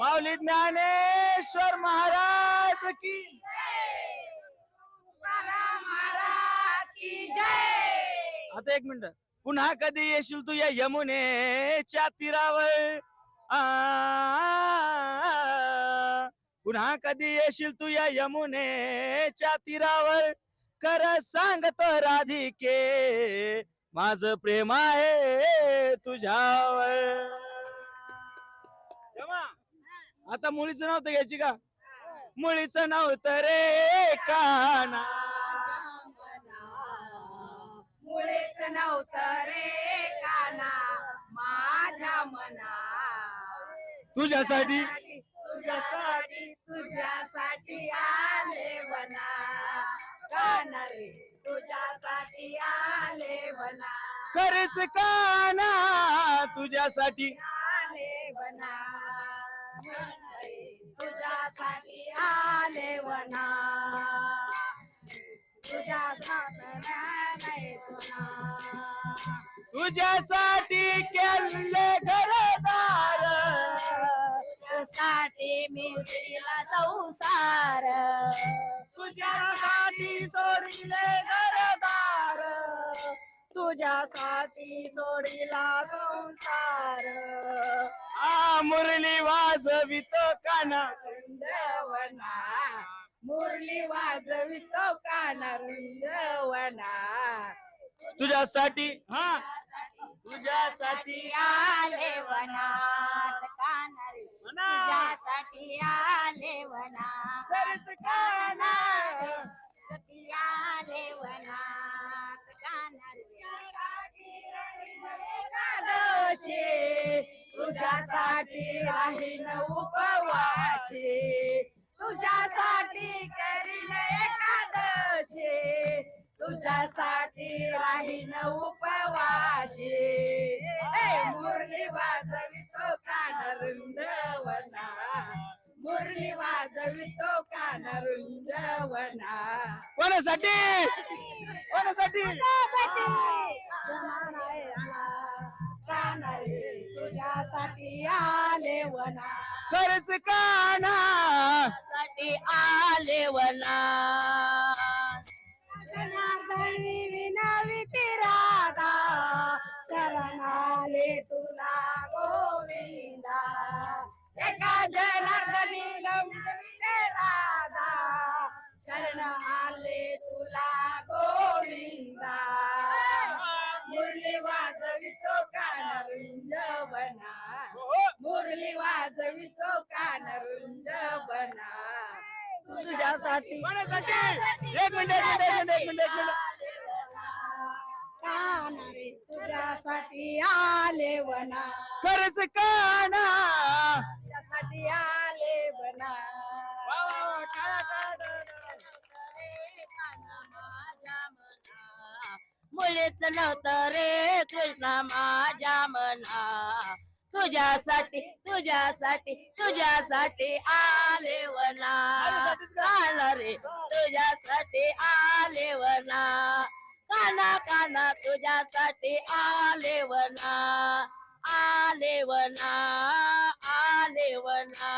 माऊली ज्ञानेश्वर महाराज की आता एक मिनिट. पुन्हा कधी येशील तू या यमुनेच्या तीरावर? आ, पुन्हा कधी येशील तू या यमुनेच्या तीरावर? कर सांगतो राधिके माझ प्रेम आहे तुझ्यावर. आता मुलीचं नाव तर घ्यायची का? मुलीचं नाव तर रे काना मुळेच नव्हतं रे काना माझ्या मना. तुझ्यासाठी. तुझ्यासाठी तुझ्यासाठी आले वना काना रे तुझ्यासाठी आले वना खरेच काना तुझ्यासाठी. आले वना तुझ्यासाठी केले घरदार. साठी मी दिला संसार. तुझ्यासाठी सोडिले घरदार. तुझ्यासाठी सोडिला संसार. आ मुरली वाजवितो काना वृंदवना मुरली वाजवितो काना वृंदवना तुझ्यासाठी हा तुझ्यासाठी आले वनात कानारे. तुझ्यासाठी आले वनात खरेच आले वनात कानारे. एकादशी तुझ्यासाठी राहीन उपवाशी. तुझ्यासाठी करीन एकादशी. तुझ्यासाठी राहीन उपवाशी. मुरली वाजवितो कान रुंदवना मुरली वाजवितो कान रुंदवना कोणासाठी? कोणासाठी? तुझ्यासाठी आले वना. खरेच काना साठी आले वना. तुला गोविंदा एका जनार्दनी गमविते राधा. शरण आले तुला गोविंदा. मुरली वाजवितो कान रुंजवना मुरली वाजवितो कान रुंजवना तुझ्यासाठी. एक मिनिट एक मिनिट एक मिनिट एक मिनिट. तुझ्यासाठी आले वना. खरेच काना तुझ्यासाठी आले वना. वा, वा, वा, टाळ्या, टाळ्या, टाळ्या. मुलीच नव्हतं रे कृष्णा माझ्या मना. तुझ्यासाठी तुझ्यासाठी तुझ्यासाठी आले वना. काना रे तुझ्यासाठी आले काना तुझ्यासाठी आले वना आले वना आले वना.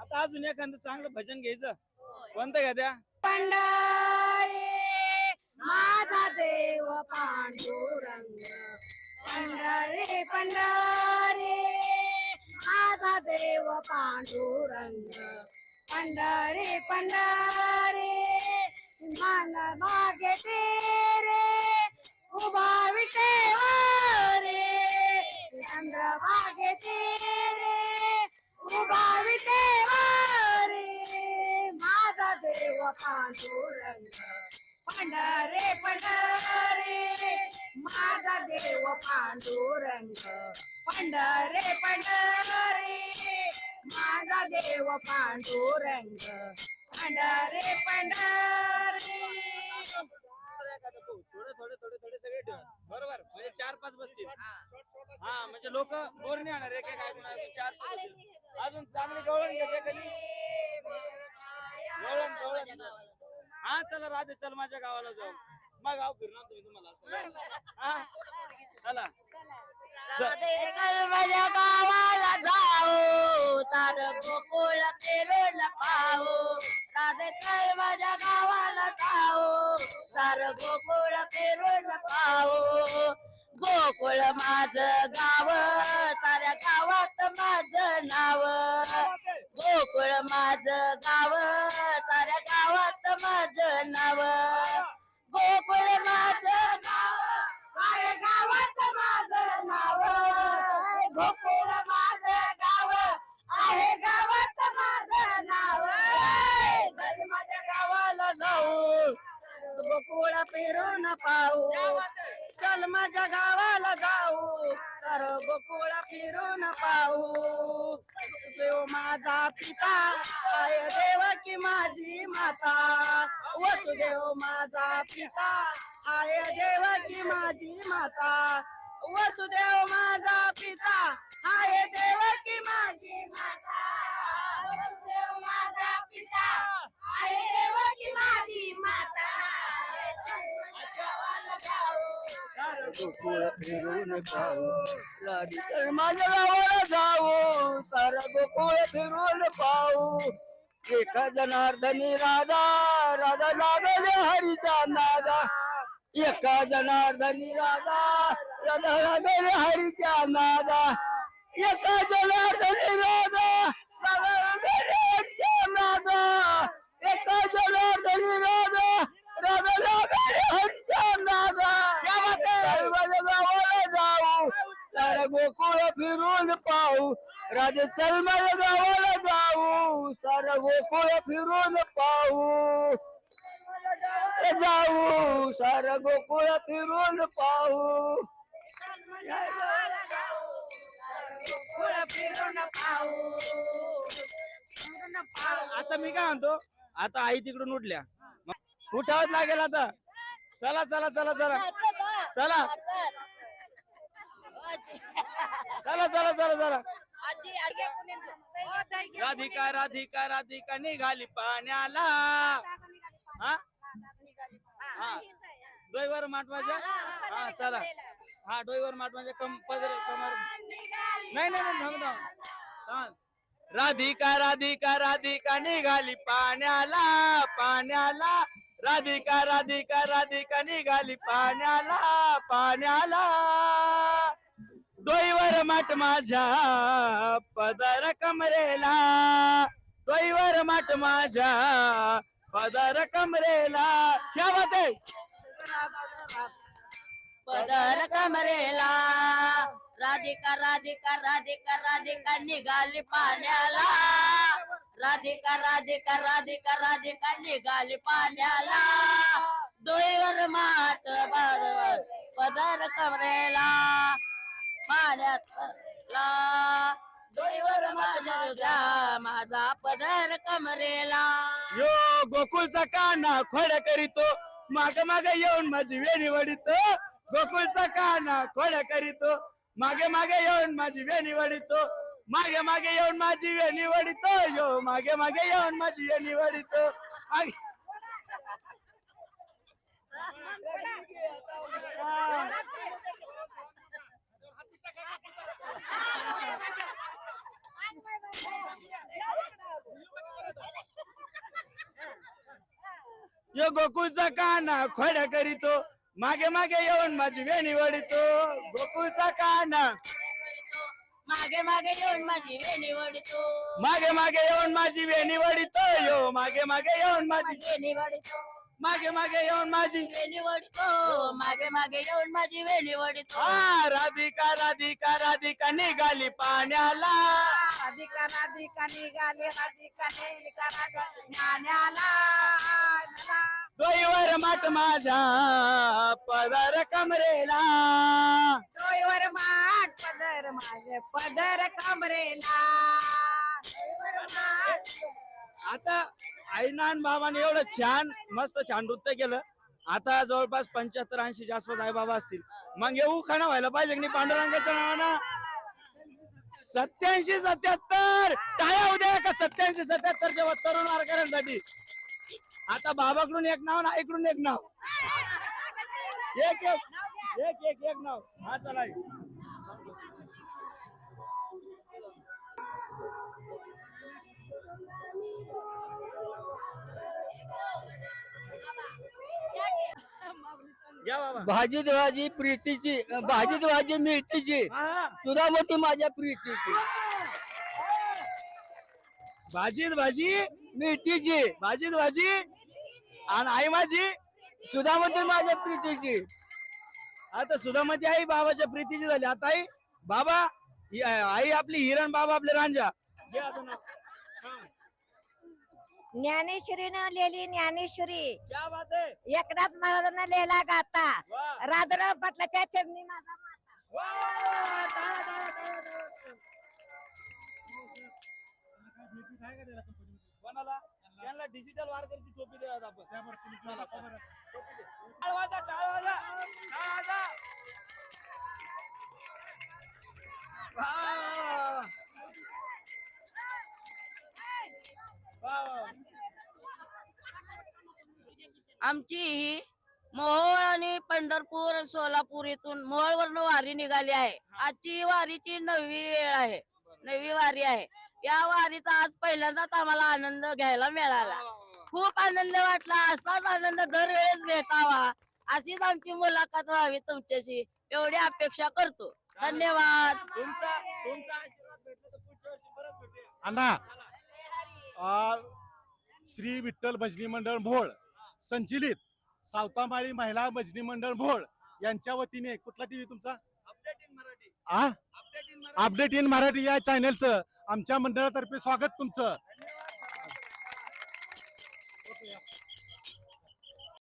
आता अजून एखादं चांगलं भजन घ्यायचं. कोणतं घ्या त्या? पंढरी माझा देव पांडुरंग. पंढरी पंढरी माझा देव पांडुरंग. पंढरी पंढरी मन मागे तेरे उभा विटेवारे चंद्रभागेचे मागे तेरे उभा विटेवारे माझा देव पांडुरंग. पंढरे पंढरे माझा देव पांडुरंग. पंढरे पंढरे माझा देव पांडुरंग. पंढरे पंढरे. थोडे सगळे ठेवा बरोबर. म्हणजे चार पाच बसतील. हा. म्हणजे लोक बोर नाही होणार. एक एक ऐकून चार पाच बसतील. अजून चांगली गवळण घेते कधी गवळण गवळण. हा चला राधे चल माझ्या गावाला जाऊ. मग गाव फिरणार तुम्ही तुम्हाला असं. हा. चला. माझ्या गावाला पाहो तार गोकुळ फिरून पाहो. राधे चल माझ्या गावाला जाओ तार गोकुळ फिरून पाहो. गोकुळ माझ गाव साऱ्या गावात माझ नाव. गोकुळ माझ गाव साऱ्या गावात माझ नाव. गोकुळ माझ गाव साऱ्या गावात माझ नाव. गोकुळ माझ पाहू. चल माझ्या गावाला जाऊ. तर गोकुळ फिरून पाहू. देव माझा पिता आहे देवकी माझी माता. वसुदेव माझा पिता आहे देवकी माझी माता. वसुदेव माझा पिता आहे देवकी माझी माता. वसुदेव माझा पिता आहे देवकी माझी माता. फिरून पाहू राधिका माझ्या गावाला जाऊ तारा गोकुळ फिरून पाहू एका जनार्दनी राधा राधा लागले हरीचा नादा एका जनार्दनी राधा राधा लागले हरीच्या नादा एका जनार्दनी राधा राधा लागले हरीच्या नादा एका जनार्दनी राधा राधा राजे चल माझ्या गावाला जाऊ सारा गोकुळ फिरून पाहू. जाऊ सारा गोकुळ फिरून पाहू. आता मी काय म्हणतो आता आई तिकडून उठल्या. उठावच लागेल आता. चला चला चला चला. चला. चला चला चला चला. राधिका राधिका राधिका निघाली पाण्याला. हा? हा. डोईवर माटवाच्या हा चला. हा डोईवर माटवाच्या कम पदर कमर नाही नाही नाही थांब थांब. थांब. राधिका राधिका राधिका निघाली पाण्याला पाण्याला. राधिका राधिका राधिका निघाली पाण्याला पाण्याला. डोईवर माट माझ्या पदर कमरेला. डोईवर माट माझ्या पदर कमरेला. क्या बात आहे? पदर कमरेला. राधिका राधिका राधिका राधिका निघाली पाण्याला. राधिका राधिका राधिका राधिका निघाली पाण्याला. डोईवर माट बरोबर पदर कमरे माझा पदर कमरेला. यो गोकुळचा काना खोड करीतो. माग माग येऊन माझी वेणी वडितो. गोकुळचा काना खोड करीतो. मागे मागे येऊन माझी वेणी वडितो. मागे मागे येऊन माझी वेणी वडितो. यो मागे मागे येऊन माझी वेणी वडितो. मागे यो गोकुळचा काना खोड करीतो मागे मागे येऊन माझी वेणी वडितो. गोकुळचा काना मागे मागे येऊन माझी वेणी वडितो. मागे मागे येऊन माझी वेणी वडितो. यो मागे मागे येऊन माझी वेणी वडितो. मागे मागे येऊन माझी. वेणी वडितो मागे मागे येऊन माझी वेणी वडितो हा राधिका राधिका राधिका निघाली पाण्याला. राधिका राधिका निघाली राधिका निघाली ज्ञानाला डोईवर माट माझ्या पदर कमरेला. डोईवर माठ पदर माझे पदर कमरेला. डोईवर आता आईनान बाबाने एवढं छान मस्त छान नृत्य केलं. आता जवळपास पंच्याहत्तर ऐंशी जास्त आई बाबा असतील. मग येऊ खाना व्हायला पाहिजे की पांडुरंगाच्या नावानं? सत्याऐंशी सत्याहत्तर! टाळ्या उद्या का सत्याऐंशी सत्याहत्तर जेव्हा तरुण वारकऱ्यांसाठी. आता बाबाकडून एक नाव ना आईकडून एक नाव. एक एक एक एक एक नाव. हा चला. भाजी भाजी प्रीतीची भाजी भाजी हा. सुधामती माझ्या प्रीतीची. भाजीत भाजी मेथीची भाजीत भाजी आणि आई माझी. सुधामती माझ्या प्रीतीची. आता सुधामती आई बाबाच्या प्रीतीची झाली. आता आई बाबा ही आई आपली हिरण बाबा आपले रांजा. ज्ञानेश्वरीनं लिहिली ज्ञानेश्वरी क्या बात आहे एकनाथ महाराजांना लिहिला गाता वा. राजाराम पाटलाच्या चरणी माझा माता. वा, वा, वा. कोणाला डिजिटल वारकरची टोपी देऊयात आपण चला, चला. टोपी दे. टाळ वाजा टाळ वाजा टाळ वाजा वा, वा, वा. वा, वा, वा. आमची ही मोहोळ आणि पंढरपूर सोलापूर इथून मोहोळवरनं वारी निघाली आहे. आजची वारीची नववी वेळ आहे. नववी वारी आहे. या वारीचा आज पहिल्यांदाच आम्हाला आनंद घ्यायला मिळाला. खूप आनंद वाटला. असाच आनंद दरवेळेस भेटावा. अशीच आमची मुलाखत व्हावी तुमच्याशी. एवढी अपेक्षा करतो. धन्यवाद. तुमचा तुमचा आशीर्वाद भेटला तर पुढच्या वर्षी परत भेटूया. अण्णा श्री विठ्ठल भजनी मंडळ भोळ संचलित सावतामाळी महिला भजनी मंडळ भोळ यांच्या वतीने कुठला टीव्ही तुमचा? Update in Marathi. या चॅनलचं आमच्या मंडळातर्फे स्वागत तुमचं.